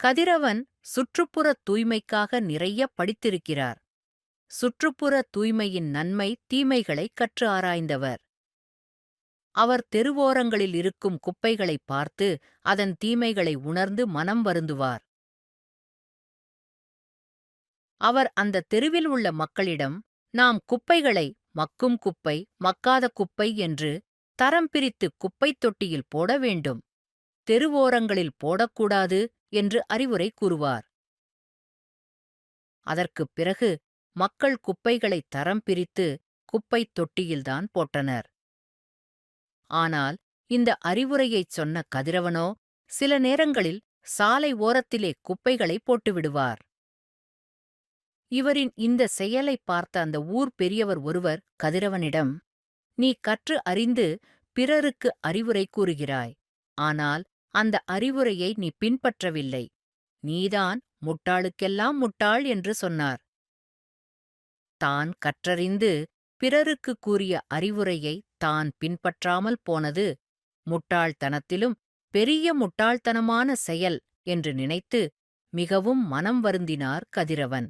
கதிரவன் சுற்றுப்புற தூய்மைக்காக நிறைய படித்திருக்கிறார். சுற்றுப்புற தூய்மையின் நன்மை தீமைகளை கற்று ஆராய்ந்தவர். அவர் தெருவோரங்களில் இருக்கும் குப்பைகளைப் பார்த்து அதன் தீமைகளை உணர்ந்து மனம் வருந்துவார். அவர் அந்த தெருவில் உள்ள மக்களிடம் நாம் குப்பைகளை மக்கும் குப்பை மக்காத குப்பை என்று தரம் பிரித்து குப்பைத் தொட்டியில் போட வேண்டும். தெருவோரங்களில் போடக்கூடாது என்று அறிவுரை கூறுவார். அதற்குப் பிறகு மக்கள் குப்பைகளை தரம் பிரித்து குப்பைத் தொட்டியில்தான் போட்டனர். ஆனால் இந்த அறிவுரையைச் சொன்ன கதிரவனோ சில நேரங்களில் சாலை ஓரத்திலே குப்பைகளை போட்டுவிடுவார் இவரின் இந்த செயலைப் பார்த்த அந்த ஊர் பெரியவர் ஒருவர் கதிரவனிடம் நீ கற்று அறிந்து பிறருக்கு அறிவுரை கூறுகிறாய். ஆனால் அந்த அறிவுரையை நீ பின்பற்றவில்லை. நீதான் முட்டாளுக்கெல்லாம் முட்டாள் என்று சொன்னார். தான் கற்றறிந்து பிறருக்கு கூறிய அறிவுரையை தான் பின்பற்றாமல் போனது முட்டாள்தனத்திலும் பெரிய முட்டாள்தனமான செயல் என்று நினைத்து மிகவும் மனம் வருந்தினார் கதிரவன்.